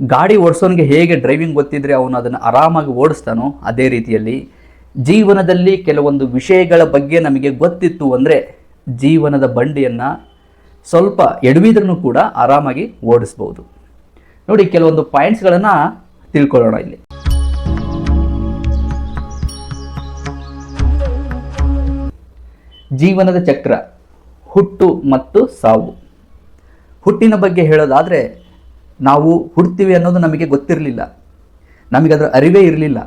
ಗಾಡಿ ಓಡಿಸೋನಿಗೆ ಹೇಗೆ ಡ್ರೈವಿಂಗ್ ಗೊತ್ತಿದ್ರೆ ಅವನು ಅದನ್ನು ಆರಾಮಾಗಿ ಓಡಿಸ್ತಾನೋ ಅದೇ ರೀತಿಯಲ್ಲಿ ಜೀವನದಲ್ಲಿ ಕೆಲವೊಂದು ವಿಷಯಗಳ ಬಗ್ಗೆ ನಮಗೆ ಗೊತ್ತಿತ್ತು ಅಂದರೆ ಜೀವನದ ಬಂಡಿಯನ್ನು ಸ್ವಲ್ಪ ಎಡವಿದ್ರೂ ಕೂಡ ಆರಾಮಾಗಿ ಓಡಿಸ್ಬೋದು. ನೋಡಿ, ಕೆಲವೊಂದು ಪಾಯಿಂಟ್ಸ್ಗಳನ್ನು ತಿಳ್ಕೊಳ್ಳೋಣ ಇಲ್ಲಿ. ಜೀವನದ ಚಕ್ರ, ಹುಟ್ಟು ಮತ್ತು ಸಾವು. ಹುಟ್ಟಿನ ಬಗ್ಗೆ ಹೇಳೋದಾದರೆ ನಾವು ಹುಡ್ತೀವಿ ಅನ್ನೋದು ನಮಗೆ ಗೊತ್ತಿರಲಿಲ್ಲ. ನಮಗೆ ಅದರ ಅರಿವೇ ಇರಲಿಲ್ಲ.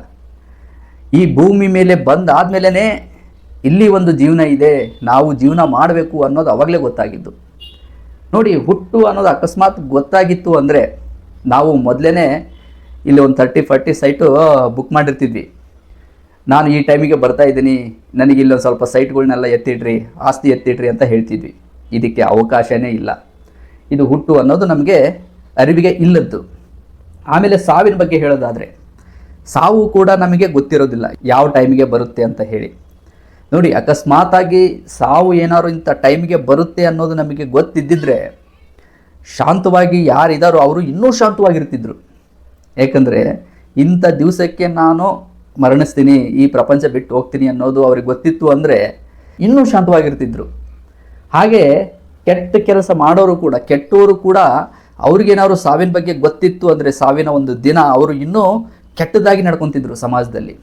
ಈ ಭೂಮಿ ಮೇಲೆ ಬಂದಾದಮೇಲೇ ಇಲ್ಲಿ ಒಂದು ಜೀವನ ಇದೆ, ನಾವು ಜೀವನ ಮಾಡಬೇಕು ಅನ್ನೋದು ಅವಾಗಲೇ ಗೊತ್ತಾಗಿದ್ದು. ನೋಡಿ, ಹುಟ್ಟು ಅನ್ನೋದು ಅಕಸ್ಮಾತ್ ಗೊತ್ತಾಗಿತ್ತು ಅಂದರೆ ನಾವು ಮೊದಲೇ ಇಲ್ಲಿ ಒಂದು ತರ್ಟಿ ಫರ್ಟಿ ಸೈಟು ಬುಕ್ ಮಾಡಿರ್ತಿದ್ವಿ. ನಾನು ಈ ಟೈಮಿಗೆ ಬರ್ತಾ ಇದ್ದೀನಿ, ನನಗೆ ಇಲ್ಲೊಂದು ಸ್ವಲ್ಪ ಸೈಟ್ಗಳನ್ನೆಲ್ಲ ಎತ್ತಿಡ್ರಿ, ಆಸ್ತಿ ಎತ್ತಿಡ್ರಿ ಅಂತ ಹೇಳ್ತಿದ್ವಿ. ಇದಕ್ಕೆ ಅವಕಾಶವೇ ಇಲ್ಲ. ಇದು ಹುಟ್ಟು ಅನ್ನೋದು ನಮಗೆ ಅರಿವಿಗೆ ಇಲ್ಲದ್ದು. ಆಮೇಲೆ ಸಾವಿನ ಬಗ್ಗೆ ಹೇಳೋದಾದರೆ, ಸಾವು ಕೂಡ ನಮಗೆ ಗೊತ್ತಿರೋದಿಲ್ಲ, ಯಾವ ಟೈಮಿಗೆ ಬರುತ್ತೆ ಅಂತ ಹೇಳಿ. ನೋಡಿ, ಅಕಸ್ಮಾತಾಗಿ ಸಾವು ಏನಾದ್ರು ಇಂಥ ಟೈಮಿಗೆ ಬರುತ್ತೆ ಅನ್ನೋದು ನಮಗೆ ಗೊತ್ತಿದ್ದಿದ್ರೆ, ಶಾಂತವಾಗಿ ಯಾರಿದ್ದಾರೋ ಅವರು ಇನ್ನೂ ಶಾಂತವಾಗಿರ್ತಿದ್ರು. ಏಕೆಂದರೆ, ಇಂಥ ದಿವಸಕ್ಕೆ ನಾನು ಮರಣಿಸ್ತೀನಿ, ಈ ಪ್ರಪಂಚ ಬಿಟ್ಟು ಹೋಗ್ತೀನಿ ಅನ್ನೋದು ಅವ್ರಿಗೆ ಗೊತ್ತಿತ್ತು ಅಂದರೆ ಇನ್ನೂ ಶಾಂತವಾಗಿರ್ತಿದ್ರು. ಹಾಗೆ ಕೆಟ್ಟ ಕೆಲಸ ಮಾಡೋರು ಕೂಡ ಕೆಟ್ಟವರು ಕೂಡ ಅವ್ರಿಗೇನಾದ್ರು ಸಾವಿನ ಬಗ್ಗೆ ಗೊತ್ತಿತ್ತು ಅಂದರೆ ಸಾವಿನ ಒಂದು ದಿನ ಅವರು ಇನ್ನೂ ಕೆಟ್ಟದಾಗಿ ನಡ್ಕೊತಿದ್ರು ಸಮಾಜದಲ್ಲಿ.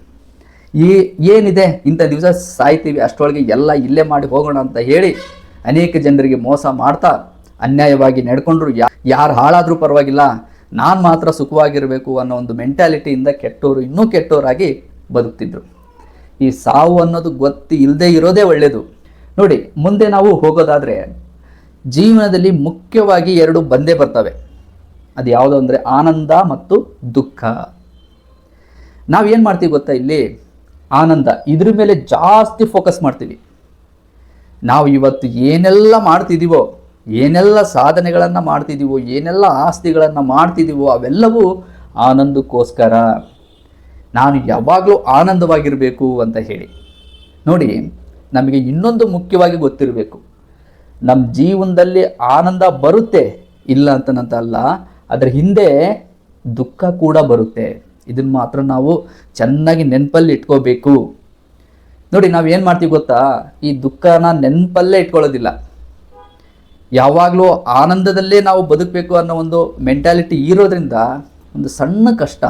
ಈ ಏನಿದೆ ಇಂಥ ದಿವಸ ಸಾಯ್ತೀವಿ ಅಷ್ಟರೊಳಗೆ ಎಲ್ಲ ಇಲ್ಲೇ ಮಾಡಿ ಹೋಗೋಣ ಅಂತ ಹೇಳಿ ಅನೇಕ ಜನರಿಗೆ ಮೋಸ ಮಾಡ್ತಾ ಅನ್ಯಾಯವಾಗಿ ನಡ್ಕೊಂಡ್ರು. ಯಾ, ಯಾರು ಹಾಳಾದರೂ ಪರವಾಗಿಲ್ಲ, ನಾನು ಮಾತ್ರ ಸುಖವಾಗಿರಬೇಕು ಅನ್ನೋ ಒಂದು ಮೆಂಟ್ಯಾಲಿಟಿಯಿಂದ ಕೆಟ್ಟವರು ಇನ್ನೂ ಕೆಟ್ಟವರಾಗಿ ಬದುಕ್ತಿದ್ರು. ಈ ಸಾವು ಅನ್ನೋದು ಗೊತ್ತಿ ಇಲ್ಲದೆ ಇರೋದೇ ಒಳ್ಳೆಯದು ನೋಡಿ, ಮುಂದೆ ನಾವು ಹೋಗೋದಾದರೆ ಜೀವನದಲ್ಲಿ ಮುಖ್ಯವಾಗಿ ಎರಡು ಬಂದೇ ಬರ್ತವೆ. ಅದು ಯಾವುದು ಅಂದರೆ ಆನಂದ ಮತ್ತು ದುಃಖ. ನಾವೇನು ಮಾಡ್ತೀವಿ ಗೊತ್ತಾ ಇಲ್ಲಿ? ಆನಂದ. ಇದ್ರ ಮೇಲೆ ಜಾಸ್ತಿ ಫೋಕಸ್ ಮಾಡ್ತೀವಿ. ನಾವು ಇವತ್ತು ಏನೆಲ್ಲ ಮಾಡ್ತಿದ್ದೀವೋ ಏನೆಲ್ಲ ಸಾಧನೆಗಳನ್ನು ಮಾಡ್ತಿದ್ದೀವೋ ಏನೆಲ್ಲ ಆಸ್ತಿಗಳನ್ನು ಮಾಡ್ತಿದ್ದೀವೋ ಅವೆಲ್ಲವೂ ಆನಂದಕ್ಕೋಸ್ಕರ. ನಾನು ಯಾವಾಗಲೂ ಆನಂದವಾಗಿರಬೇಕು ಅಂತ ಹೇಳಿ. ನೋಡಿ, ನಮಗೆ ಇನ್ನೊಂದು ಮುಖ್ಯವಾಗಿ ಗೊತ್ತಿರಬೇಕು. ನಮ್ಮ ಜೀವನದಲ್ಲಿ ಆನಂದ ಬರುತ್ತೆ, ಇಲ್ಲ ಅಂತನಂತಲ್ಲ ಅದರ ಹಿಂದೆ ದುಃಖ ಕೂಡ ಬರುತ್ತೆ. ಇದನ್ನು ಮಾತ್ರ ನಾವು ಚೆನ್ನಾಗಿ ನೆನಪಲ್ಲಿ ಇಟ್ಕೋಬೇಕು. ನೋಡಿ, ನಾವು ಏನು ಮಾಡ್ತೀವಿ ಗೊತ್ತಾ? ಈ ದುಃಖನ ನೆನಪಲ್ಲೇ ಇಟ್ಕೊಳ್ಳೋದಿಲ್ಲ. ಯಾವಾಗಲೂ ಆನಂದದಲ್ಲೇ ನಾವು ಬದುಕಬೇಕು ಅನ್ನೋ ಒಂದು ಮೆಂಟ್ಯಾಲಿಟಿ ಇರೋದ್ರಿಂದ ಒಂದು ಸಣ್ಣ ಕಷ್ಟ,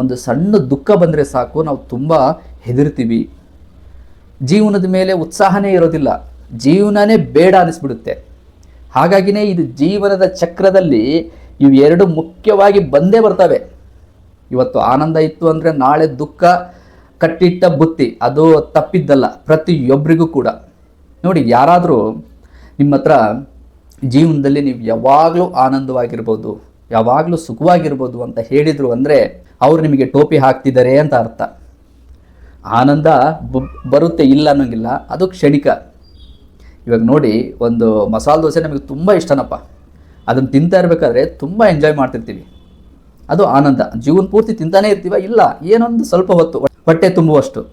ಒಂದು ಸಣ್ಣ ದುಃಖ ಬಂದರೆ ಸಾಕು, ನಾವು ತುಂಬ ಹೆದರ್ತೀವಿ. ಜೀವನದ ಮೇಲೆ ಉತ್ಸಾಹನೇ ಇರೋದಿಲ್ಲ. ಜೀವನನೇ ಬೇಡ ಅನಿಸ್ಬಿಡುತ್ತೆ ಹಾಗಾಗಿನೇ ಇದು ಜೀವನದ ಚಕ್ರದಲ್ಲಿ ಇವು ಎರಡು ಮುಖ್ಯವಾಗಿ ಬಂದೇ ಬರ್ತವೆ. ಇವತ್ತು ಆನಂದ ಇತ್ತು ಅಂದರೆ ನಾಳೆ ದುಃಖ, ಕಟ್ಟಿಟ್ಟ ಬುತ್ತಿ, ಅದು ತಪ್ಪಿದ್ದಲ್ಲ ಪ್ರತಿಯೊಬ್ಬರಿಗೂ ಕೂಡ. ನೋಡಿ, ಯಾರಾದರೂ ನಿಮ್ಮ ಹತ್ರ ಜೀವನದಲ್ಲಿ ನೀವು ಯಾವಾಗಲೂ ಆನಂದವಾಗಿರ್ಬೋದು, ಯಾವಾಗಲೂ ಸುಖವಾಗಿರ್ಬೋದು ಅಂತ ಹೇಳಿದರು ಅಂದರೆ ಅವರು ನಿಮಗೆ ಟೋಪಿ ಹಾಕ್ತಿದ್ದಾರೆ ಅಂತ ಅರ್ಥ. ಆನಂದ ಬರುತ್ತೆ ಇಲ್ಲ ಅನ್ನೋಂಗಿಲ್ಲ, ಅದು ಕ್ಷಣಿಕ. ಇವಾಗ ನೋಡಿ, ಒಂದು ಮಸಾಲೆ ದೋಸೆ ನಮಗೆ ತುಂಬ ಇಷ್ಟನಪ್ಪ. ಅದನ್ನು ತಿಂತಾ ಇರಬೇಕಾದ್ರೆ ತುಂಬ ಎಂಜಾಯ್ ಮಾಡ್ತಿರ್ತೀವಿ. ಅದು ಆನಂದ. ಜೀವನ ಪೂರ್ತಿ ತಿಂತಾನೇ ಇರ್ತೀವ? ಇಲ್ಲ. ಏನೊಂದು ಸ್ವಲ್ಪ ಹೊತ್ತು. ಹೊಟ್ಟೆ ತುಂಬುವಷ್ಟು.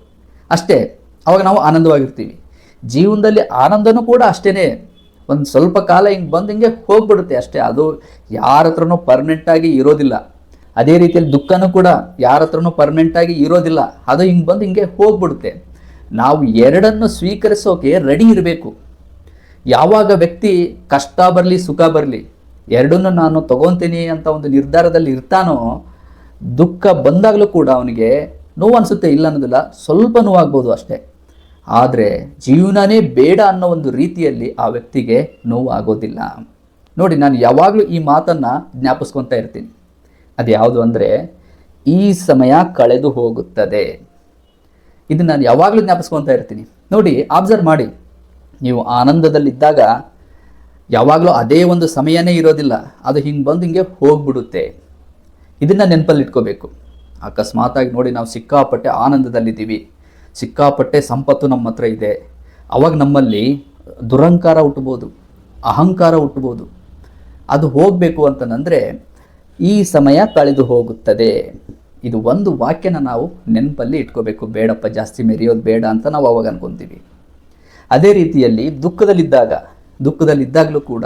ಅಷ್ಟೇ, ಅವಾಗ ನಾವು ಆನಂದವಾಗಿರ್ತೀವಿ. ಜೀವನದಲ್ಲಿ ಆನಂದನೂ ಕೂಡ ಅಷ್ಟೇ ಒಂದು ಸ್ವಲ್ಪ ಕಾಲ ಹಿಂಗೆ ಬಂದು ಹಿಂಗೆ ಹೋಗ್ಬಿಡುತ್ತೆ ಅಷ್ಟೇ. ಅದು ಯಾರ ಹತ್ರನೂ ಪರ್ಮನೆಂಟಾಗಿ ಇರೋದಿಲ್ಲ. ಅದೇ ರೀತಿಯಲ್ಲಿ ದುಃಖನೂ ಕೂಡ ಯಾರ ಹತ್ರನೂ ಪರ್ಮನೆಂಟಾಗಿ ಇರೋದಿಲ್ಲ. ಅದು ಹಿಂಗೆ ಬಂದು ಹಿಂಗೆ ಹೋಗ್ಬಿಡುತ್ತೆ. ನಾವು ಎರಡನ್ನು ಸ್ವೀಕರಿಸೋಕೆ ರೆಡಿ ಇರಬೇಕು. ಯಾವಾಗ ವ್ಯಕ್ತಿ ಕಷ್ಟ ಬರಲಿ, ಸುಖ ಬರಲಿ, ಎರಡನ್ನು ನಾನು ತಗೊತೀನಿ ಅಂತ ಒಂದು ನಿರ್ಧಾರದಲ್ಲಿ ಇರ್ತಾನೋ, ದುಃಖ ಬಂದಾಗಲೂ ಕೂಡ ಅವನಿಗೆ ನೋವು ಅನಿಸುತ್ತೆ, ಇಲ್ಲ ಅನ್ನೋದಿಲ್ಲ, ಸ್ವಲ್ಪ ನೋವಾಗ್ಬೋದು ಅಷ್ಟೇ. ಆದರೆ ಜೀವನನೇ ಬೇಡ ಅನ್ನೋ ಒಂದು ರೀತಿಯಲ್ಲಿ ಆ ವ್ಯಕ್ತಿಗೆ ನೋವು ಆಗೋದಿಲ್ಲ. ನೋಡಿ, ನಾನು ಯಾವಾಗಲೂ ಈ ಮಾತನ್ನು ಜ್ಞಾಪಿಸ್ಕೊತಾ ಇರ್ತೀನಿ. ಅದು ಯಾವುದು ಅಂದರೆ, ಈ ಸಮಯ ಕಳೆದು ಹೋಗುತ್ತದೆ. ಇದು ನಾನು ಯಾವಾಗಲೂ ಜ್ಞಾಪಿಸ್ಕೊತಾ ಇರ್ತೀನಿ. ನೋಡಿ ಅಬ್ಸರ್ವ್ ಮಾಡಿ. ನೀವು ಆನಂದದಲ್ಲಿದ್ದಾಗ ಯಾವಾಗಲೂ ಅದೇ ಒಂದು ಸಮಯನೇ ಇರೋದಿಲ್ಲ. ಅದು ಹಿಂಗೆ ಬಂದು ಹಿಂಗೆ ಹೋಗ್ಬಿಡುತ್ತೆ. ಇದನ್ನು ನೆನಪಲ್ಲಿ ಇಟ್ಕೋಬೇಕು ಅಕಸ್ಮಾತಾಗಿ ನೋಡಿ ನಾವು ಸಿಕ್ಕಾಪಟ್ಟೆ ಆನಂದದಲ್ಲಿದ್ದೀವಿ. ಸಿಕ್ಕಾಪಟ್ಟೆ ಸಂಪತ್ತು ನಮ್ಮ ಹತ್ರ ಇದೆ. ಅವಾಗ ನಮ್ಮಲ್ಲಿ ದುರಂಕಾರ ಹುಟ್ಟಬೋದು ಅಹಂಕಾರ ಹುಟ್ಟಬೋದು ಅದು ಹೋಗಬೇಕು ಅಂತಂದರೆ ಈ ಸಮಯ ಕಳೆದು ಹೋಗುತ್ತದೆ. ಇದು ಒಂದು ವಾಕ್ಯನ ನಾವು ನೆನಪಲ್ಲಿ ಇಟ್ಕೋಬೇಕು. ಬೇಡಪ್ಪ, ಜಾಸ್ತಿ ಮೆರೆಯೋದು ಬೇಡ ಅಂತ ನಾವು ಅವಾಗ ಅನ್ಕೊತೀವಿ. ಅದೇ ರೀತಿಯಲ್ಲಿ ದುಃಖದಲ್ಲಿದ್ದಾಗ, ದುಃಖದಲ್ಲಿದ್ದಾಗಲೂ ಕೂಡ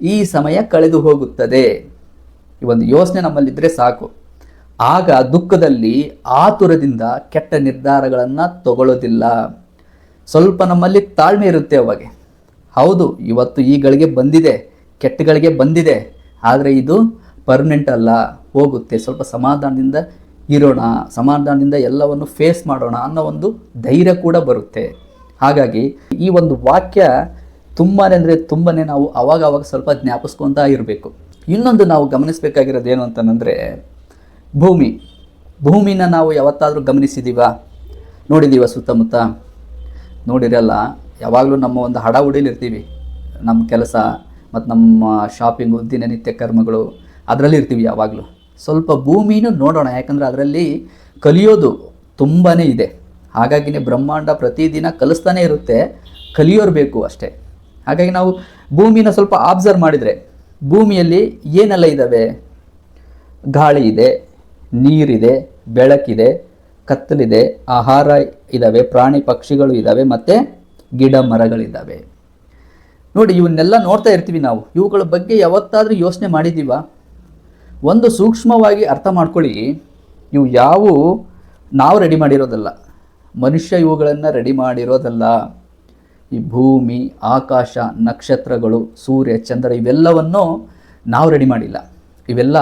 ಈ ಸಮಯ ಕಳೆದು ಹೋಗುತ್ತದೆ. ಈ ಒಂದು ಯೋಚನೆ ನಮ್ಮಲ್ಲಿದ್ದರೆ ಸಾಕು. ಆಗ ದುಃಖದಲ್ಲಿ ಆತುರದಿಂದ ಕೆಟ್ಟ ನಿರ್ಧಾರಗಳನ್ನು ತಗೊಳ್ಳೋದಿಲ್ಲ. ಸ್ವಲ್ಪ ನಮ್ಮಲ್ಲಿ ತಾಳ್ಮೆ ಇರುತ್ತೆ ಅವಾಗೆ. ಹೌದು, ಇವತ್ತು ಈ ಗಳಿಗೆ ಬಂದಿದೆ ಕೆಟ್ಟಗಳಿಗೆ ಬಂದಿದೆ. ಆದರೆ ಇದು ಪರ್ಮನೆಂಟ್ ಅಲ್ಲ. ಹೋಗುತ್ತೆ. ಸ್ವಲ್ಪ ಸಮಾಧಾನದಿಂದ ಇರೋಣ, ಸಮಾಧಾನದಿಂದ ಎಲ್ಲವನ್ನು ಫೇಸ್ ಮಾಡೋಣ ಅನ್ನೋ ಒಂದು ಧೈರ್ಯ ಕೂಡ ಬರುತ್ತೆ. ಹಾಗಾಗಿ ಈ ಒಂದು ವಾಕ್ಯ ತುಂಬಾ ಅಂದರೆ ತುಂಬಾ ನಾವು ಅವಾಗ ಅವಾಗ ಸ್ವಲ್ಪ ಜ್ಞಾಪಿಸ್ಕೊತಾ ಇರಬೇಕು. ಇನ್ನೊಂದು ನಾವು ಗಮನಿಸಬೇಕಾಗಿರೋದು ಏನು ಅಂತಂದರೆ ಭೂಮಿ. ಭೂಮಿನ ನಾವು ಯಾವತ್ತಾದರೂ ಗಮನಿಸಿದ್ದೀವಾ ನೋಡಿದ್ದೀವ ಸುತ್ತಮುತ್ತ? ನೋಡಿರಲ್ಲ ಯಾವಾಗಲೂ ನಮ್ಮ ಒಂದು ಹಡ ಇರ್ತೀವಿ. ನಮ್ಮ ಕೆಲಸ ಮತ್ತು ನಮ್ಮ ಶಾಪಿಂಗು ದಿನನಿತ್ಯ ಕರ್ಮಗಳು ಅದರಲ್ಲಿ ಇರ್ತೀವಿ ಯಾವಾಗಲೂ. ಸ್ವಲ್ಪ ಭೂಮಿನೂ ನೋಡೋಣ, ಯಾಕಂದರೆ ಅದರಲ್ಲಿ ಕಲಿಯೋದು ತುಂಬಾ ಇದೆ. ಹಾಗಾಗಿನೇ ಬ್ರಹ್ಮಾಂಡ ಪ್ರತಿದಿನ ಕಲಿಸ್ತಾನೆ ಇರುತ್ತೆ, ಕಲಿಯೋರು ಬೇಕು ಅಷ್ಟೇ. ಹಾಗಾಗಿ ನಾವು ಭೂಮಿನ ಸ್ವಲ್ಪ ಆಬ್ಸರ್ವ್ ಮಾಡಿದರೆ, ಭೂಮಿಯಲ್ಲಿ ಏನೆಲ್ಲ ಇದ್ದಾವೆ ಗಾಳಿ ಇದೆ, ನೀರಿದೆ, ಬೆಳಕಿದೆ, ಕತ್ತಲಿದೆ, ಆಹಾರ ಇದ್ದಾವೆ ಪ್ರಾಣಿ ಪಕ್ಷಿಗಳು ಇದ್ದಾವೆ ಮತ್ತು ಗಿಡ ಮರಗಳಿದ್ದಾವೆ ನೋಡಿ, ಇವನ್ನೆಲ್ಲ ನೋಡ್ತಾ ಇರ್ತೀವಿ ನಾವು. ಇವುಗಳ ಬಗ್ಗೆ ಯಾವತ್ತಾದರೂ ಯೋಚನೆ ಮಾಡಿದ್ದೀವ? ಒಂದು ಸೂಕ್ಷ್ಮವಾಗಿ ಅರ್ಥ ಮಾಡ್ಕೊಳ್ಳಿ. ಇವು ಯಾವು ನಾವು ರೆಡಿ ಮಾಡಿರೋದಲ್ಲ. ಮನುಷ್ಯ ಇವುಗಳನ್ನು ರೆಡಿ ಮಾಡಿರೋದಲ್ಲ. ಈ ಭೂಮಿ, ಆಕಾಶ, ನಕ್ಷತ್ರಗಳು, ಸೂರ್ಯ, ಚಂದ್ರ ಇವೆಲ್ಲವನ್ನು ನಾವು ರೆಡಿ ಮಾಡಿಲ್ಲ. ಇವೆಲ್ಲ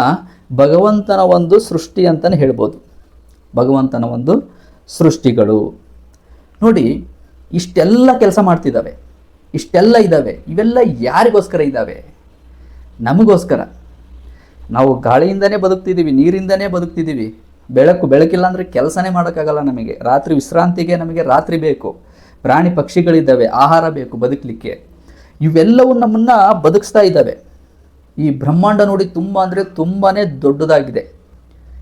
ಭಗವಂತನ ಒಂದು ಸೃಷ್ಟಿ ಅಂತಲೇ ಹೇಳ್ಬೋದು. ಭಗವಂತನ ಒಂದು ಸೃಷ್ಟಿಗಳು. ನೋಡಿ, ಇಷ್ಟೆಲ್ಲ ಕೆಲಸ ಮಾಡ್ತಿದ್ದಾವೆ. ಇಷ್ಟೆಲ್ಲ ಇದ್ದಾವೆ. ಇವೆಲ್ಲ ಯಾರಿಗೋಸ್ಕರ ಇದ್ದಾವೆ? ನಮಗೋಸ್ಕರ. ನಾವು ಗಾಳಿಯಿಂದನೇ ಬದುಕ್ತಿದ್ದೀವಿ, ನೀರಿಂದನೇ ಬದುಕ್ತಿದ್ದೀವಿ. ಬೆಳಕು ಬೆಳಕಿಲ್ಲ ಅಂದರೆ ಕೆಲಸನೇ ಮಾಡೋಕ್ಕಾಗಲ್ಲ ನಮಗೆ. ರಾತ್ರಿ ವಿಶ್ರಾಂತಿಗೆ ನಮಗೆ ರಾತ್ರಿ ಬೇಕು. ಪ್ರಾಣಿ ಪಕ್ಷಿಗಳಿದ್ದಾವೆ, ಆಹಾರ ಬೇಕು ಬದುಕಲಿಕ್ಕೆ. ಇವೆಲ್ಲವೂ ನಮ್ಮನ್ನು ಬದುಕಿಸ್ತಾ ಇದ್ದಾವೆ. ಈ ಬ್ರಹ್ಮಾಂಡ ನೋಡಿ ತುಂಬ ಅಂದರೆ ತುಂಬಾ ದೊಡ್ಡದಾಗಿದೆ.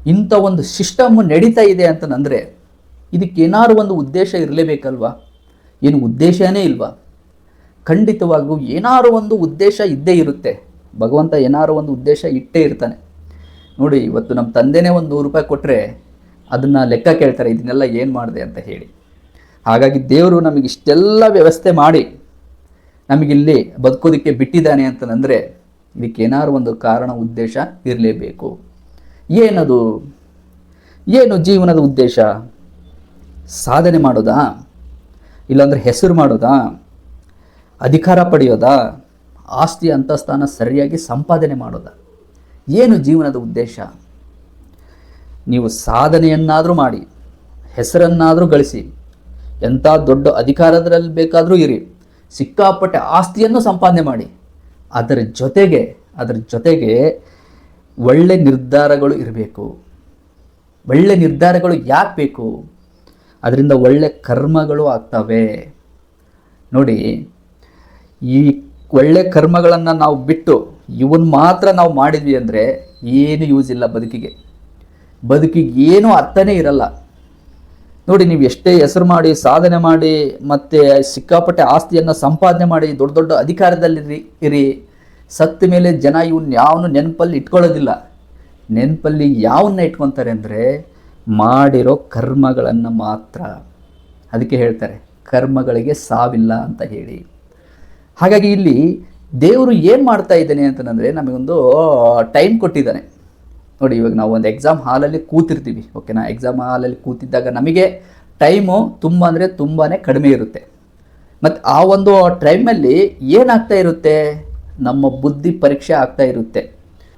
ಇಂಥ ಒಂದು ಸಿಸ್ಟಮ್ ನಡೀತಾ ಇದೆ ಅಂತಂದರೆ ಇದಕ್ಕೇನಾದ್ರು ಒಂದು ಉದ್ದೇಶ ಇರಲೇಬೇಕಲ್ವಾ? ಏನು ಉದ್ದೇಶನೇ ಇಲ್ವಾ? ಖಂಡಿತವಾಗೂ ಏನಾರು ಒಂದು ಉದ್ದೇಶ ಇದ್ದೇ ಇರುತ್ತೆ. ಭಗವಂತ ಏನಾರು ಒಂದು ಉದ್ದೇಶ ಇಟ್ಟೇ ಇರ್ತಾನೆ. ನೋಡಿ, ಇವತ್ತು ನಮ್ಮ ತಂದೆನೇ ಒಂದು ನೂರು ರೂಪಾಯಿ ಕೊಟ್ಟರೆ ಅದನ್ನು ಲೆಕ್ಕ ಕೇಳ್ತಾರೆ, ಇದನ್ನೆಲ್ಲ ಏನು ಮಾಡಿದೆ ಅಂತ ಹೇಳಿ. ಹಾಗಾಗಿ ದೇವರು ನಮಗೆ ಇಷ್ಟೆಲ್ಲ ವ್ಯವಸ್ಥೆ ಮಾಡಿ, ನಮಗಿಲ್ಲಿ ಬದುಕೋದಕ್ಕೆ ಬಿಟ್ಟಿದ್ದಾನೆ ಅಂತಂದರೆ ಇದಕ್ಕೇನಾರು ಒಂದು ಕಾರಣ, ಉದ್ದೇಶ ಇರಲೇಬೇಕು. ಏನದು? ಏನು ಜೀವನದ ಉದ್ದೇಶ? ಸಾಧನೆ ಮಾಡೋದಾ? ಇಲ್ಲಾಂದರೆ ಹೆಸರು ಮಾಡೋದಾ? ಅಧಿಕಾರ ಪಡೆಯೋದಾ? ಆಸ್ತಿ, ಅಂತಸ್ಥಾನ ಸರಿಯಾಗಿ ಸಂಪಾದನೆ ಮಾಡೋದಾ? ಏನು ಜೀವನದ ಉದ್ದೇಶ? ನೀವು ಸಾಧನೆಯನ್ನಾದರೂ ಮಾಡಿ, ಹೆಸರನ್ನಾದರೂ ಗಳಿಸಿ, ಎಂಥ ದೊಡ್ಡ ಅಧಿಕಾರದಲ್ಲಿ ಬೇಕಾದರೂ ಇರಿ, ಸಿಕ್ಕಾಪಟ್ಟೆ ಆಸ್ತಿಯನ್ನು ಸಂಪಾದನೆ ಮಾಡಿ, ಅದರ ಜೊತೆಗೆ ಅದರ ಜೊತೆಗೆ ಒಳ್ಳೆ ನಿರ್ಧಾರಗಳು ಇರಬೇಕು. ಒಳ್ಳೆ ನಿರ್ಧಾರಗಳು ಯಾಕೆ ಬೇಕು? ಅದರಿಂದ ಒಳ್ಳೆ ಕರ್ಮಗಳು ಆಗ್ತವೆ. ನೋಡಿ, ಈ ಒಳ್ಳೆ ಕರ್ಮಗಳನ್ನು ನಾವು ಬಿಟ್ಟು ಇವನ್ ಮಾತ್ರ ನಾವು ಮಾಡಿದ್ವಿ ಅಂದರೆ ಏನು ಯೂಸ್ ಇಲ್ಲ ಬದುಕಿಗೆ. ಬದುಕಿಗೆ ಏನೂ ಅರ್ಥನೇ ಇರಲ್ಲ. ನೋಡಿ, ನೀವು ಎಷ್ಟೇ ಹೆಸರು ಮಾಡಿ, ಸಾಧನೆ ಮಾಡಿ, ಮತ್ತು ಸಿಕ್ಕಾಪಟ್ಟೆ ಆಸ್ತಿಯನ್ನು ಸಂಪಾದನೆ ಮಾಡಿ, ದೊಡ್ಡ ದೊಡ್ಡ ಅಧಿಕಾರದಲ್ಲಿ ಇರಿ. ಸತ್ತ ಮೇಲೆ ಜನ ಇವನ್ನ ಯಾವನು ನೆನಪಲ್ಲಿ ಇಟ್ಕೊಳ್ಳೋದಿಲ್ಲ. ನೆನಪಲ್ಲಿ ಯಾವನ್ನ ಇಟ್ಕೊತಾರೆ ಅಂದರೆ ಮಾಡಿರೋ ಕರ್ಮಗಳನ್ನು ಮಾತ್ರ. ಅದಕ್ಕೆ ಹೇಳ್ತಾರೆ, ಕರ್ಮಗಳಿಗೆ ಸಾವಿಲ್ಲ ಅಂತ ಹೇಳಿ. ಹಾಗಾಗಿ ಇಲ್ಲಿ ದೇವರು ಏನು ಮಾಡ್ತಾ ಇದ್ದಾನೆ ಅಂತಂದರೆ ನಮಗೊಂದು ಟೈಮ್ ಕೊಟ್ಟಿದ್ದಾನೆ. ನೋಡಿ, ಇವಾಗ ನಾವು ಒಂದು ಎಕ್ಸಾಮ್ ಹಾಲಲ್ಲಿ ಕೂತಿರ್ತೀವಿ ಓಕೆನಾ ಎಕ್ಸಾಮ್ ಹಾಲಲ್ಲಿ ಕೂತಿದ್ದಾಗ ನಮಗೆ ಟೈಮು ತುಂಬ ಅಂದರೆ ತುಂಬಾ ಕಡಿಮೆ ಇರುತ್ತೆ. ಮತ್ತು ಆ ಒಂದು ಟೈಮಲ್ಲಿ ಏನಾಗ್ತಾ ಇರುತ್ತೆ? ನಮ್ಮ ಬುದ್ಧಿ ಪರೀಕ್ಷೆ ಆಗ್ತಾ ಇರುತ್ತೆ.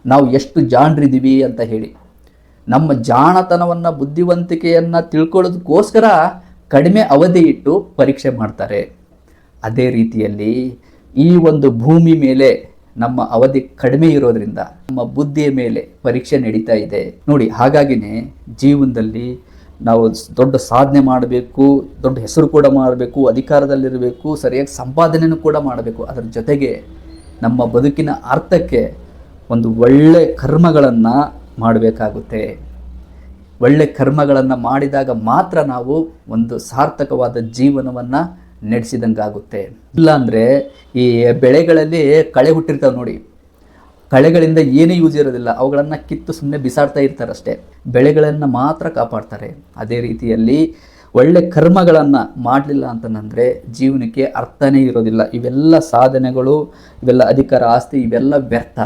ನಾವು ಎಷ್ಟು ಜಾಣರಿದ್ದೀವಿ ಅಂತ ಹೇಳಿ. ನಮ್ಮ ಜಾಣತನವನ್ನು, ಬುದ್ಧಿವಂತಿಕೆಯನ್ನು ತಿಳ್ಕೊಳ್ಳೋದಕ್ಕೋಸ್ಕರ ಕಡಿಮೆ ಅವಧಿ ಇಟ್ಟು ಪರೀಕ್ಷೆ ಮಾಡ್ತಾರೆ. ಅದೇ ರೀತಿಯಲ್ಲಿ ಈ ಒಂದು ಭೂಮಿ ಮೇಲೆ ನಮ್ಮ ಅವಧಿ ಕಡಿಮೆ ಇರೋದ್ರಿಂದ ನಮ್ಮ ಬುದ್ಧಿಯ ಮೇಲೆ ಪರೀಕ್ಷೆ ನಡೀತಾ ಇದೆ. ನೋಡಿ, ಹಾಗಾಗಿನೇ ಜೀವನದಲ್ಲಿ ನಾವು ದೊಡ್ಡ ಸಾಧನೆ ಮಾಡಬೇಕು, ದೊಡ್ಡ ಹೆಸರು ಕೂಡ ಮಾಡಬೇಕು, ಅಧಿಕಾರದಲ್ಲಿರಬೇಕು, ಸರಿಯಾಗಿ ಸಂಪಾದನೆಯೂ ಕೂಡ ಮಾಡಬೇಕು. ಅದರ ಜೊತೆಗೆ ನಮ್ಮ ಬದುಕಿನ ಅರ್ಥಕ್ಕೆ ಒಂದು ಒಳ್ಳೆ ಕರ್ಮಗಳನ್ನು ಮಾಡಬೇಕಾಗುತ್ತೆ. ಒಳ್ಳೆ ಕರ್ಮಗಳನ್ನು ಮಾಡಿದಾಗ ಮಾತ್ರ ನಾವು ಒಂದು ಸಾರ್ಥಕವಾದ ಜೀವನವನ್ನು ನಡೆಸಿದಂಗಾಗುತ್ತೆ. ಇಲ್ಲಾಂದರೆ ಈ ಬೆಳೆಗಳಲ್ಲಿ ಕಳೆ ಹುಟ್ಟಿರ್ತಾವೆ ನೋಡಿ. ಕಳೆಗಳಿಂದ ಏನೇ ಯೂಸ್ ಇರೋದಿಲ್ಲ, ಅವುಗಳನ್ನು ಕಿತ್ತು ಸುಮ್ಮನೆ ಬಿಸಾಡ್ತಾ ಇರ್ತಾರೆ ಅಷ್ಟೇ ಬೆಳೆಗಳನ್ನು ಮಾತ್ರ ಕಾಪಾಡ್ತಾರೆ. ಅದೇ ರೀತಿಯಲ್ಲಿ ಒಳ್ಳೆ ಕರ್ಮಗಳನ್ನು ಮಾಡಲಿಲ್ಲ ಅಂತಂದರೆ ಜೀವನಕ್ಕೆ ಅರ್ಥನೇ ಇರೋದಿಲ್ಲ. ಇವೆಲ್ಲ ಸಾಧನೆಗಳು, ಇವೆಲ್ಲ ಅಧಿಕಾರ, ಆಸ್ತಿ, ಇವೆಲ್ಲ ವ್ಯರ್ಥ.